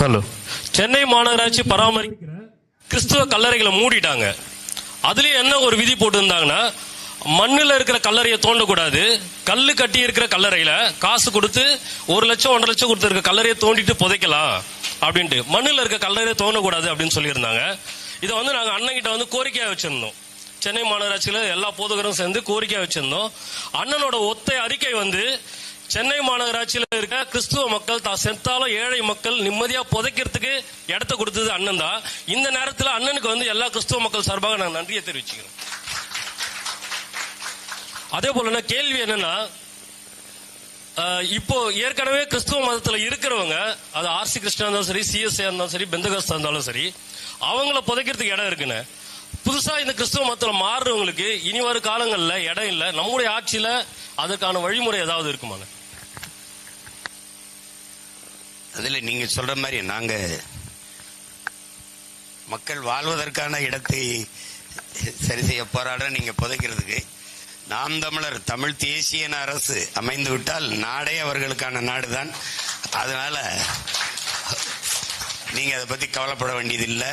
Hello. Chennai மாநகராட்சி பராமரிக்கிற கிறிஸ்துவ கல்லறைகளை மூடிட்டாங்க. அதுலயும் என்ன ஒரு விதி போட்டிருந்தாங்கன்னா மண்ணில் இருக்கிற கல்லறையை தோண்டக்கூடாது கல் கட்டி இருக்கிற கல்லறையில காசு கொடுத்து ஒரு லட்சம் ஒன்றரை லட்சம் கொடுத்துருக்க கல்லறையை தோண்டிட்டு புதைக்கலாம் அப்படின்ட்டு. மண்ணில் இருக்க கல்லறையை தோண்டக்கூடாது அப்படின்னு சொல்லியிருந்தாங்க. இதை வந்து நாங்கள் அண்ணன்கிட்ட வந்து கோரிக்கையாக வச்சிருந்தோம். சென்னை மாநகராட்சியில் எல்லா போதகரும் சேர்ந்து கோரிக்கையாக வச்சிருந்தோம். அண்ணனோட ஒத்தை அறிக்கை வந்து சென்னை மாநகராட்சியில் இருக்க கிறிஸ்துவ மக்கள் தான் செத்தாலும் ஏழை மக்கள் நிம்மதியா புதைக்கிறதுக்கு இடத்த கொடுத்தது அண்ணன் தான் இந்த நேரத்தில் அண்ணனுக்கு வந்து எல்லா கிறிஸ்துவ மக்கள் சார்பாக நான் நன்றியை தெரிவிச்சுக்கிறேன். அதே போல கேள்வி என்னன்னா இப்போ ஏற்கனவே கிறிஸ்துவ மதத்துல இருக்கிறவங்க அது ஆர்சி கிருஷ்ணா இருந்தாலும் சரி சிஎஸ்ஐ இருந்தாலும் சரி பெந்தகஸ்தா இருந்தாலும் சரி அவங்கள புதைக்கிறதுக்கு இடம் இருக்குன்னு. புதுசா இந்த கிறிஸ்துவ மதத்துல மாறுறவங்களுக்கு இனி வரும் காலங்களில் இடம் இல்லை. நம்முடைய ஆட்சியில அதற்கான வழிமுறை ஏதாவது இருக்குமாண்ணே அதில் நீங்கள் சொல்கிற மாதிரி நாங்கள் மக்கள் வாழ்வதற்கான இடத்தை சரி செய்ய போராட நீங்கள் புதைக்கிறதுக்கு நாம் தமிழர் தமிழ் தேசிய அரசு அமைந்து விட்டால் நாடே அவர்களுக்கான நாடு தான் அதனால் நீங்கள் அதை பற்றி கவலைப்பட வேண்டியதில்லை.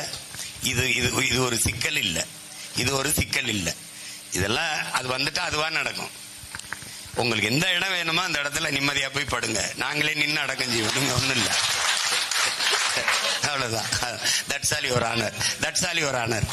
இது இது இது ஒரு சிக்கல் இல்லை. இது ஒரு சிக்கல் இல்லை. இதெல்லாம் அது வந்துட்டால் அதுவாக நடக்கும். உங்களுக்கு எந்த இடம் வேணுமோ அந்த இடத்துல நிம்மதியா போய் படுங்க. நாங்களே நின்று அடக்கம் செய்வோம். ஒன்றும் ஒண்ணும் இல்ல. அவ்வளவுதான். That's all your honour that's all your honour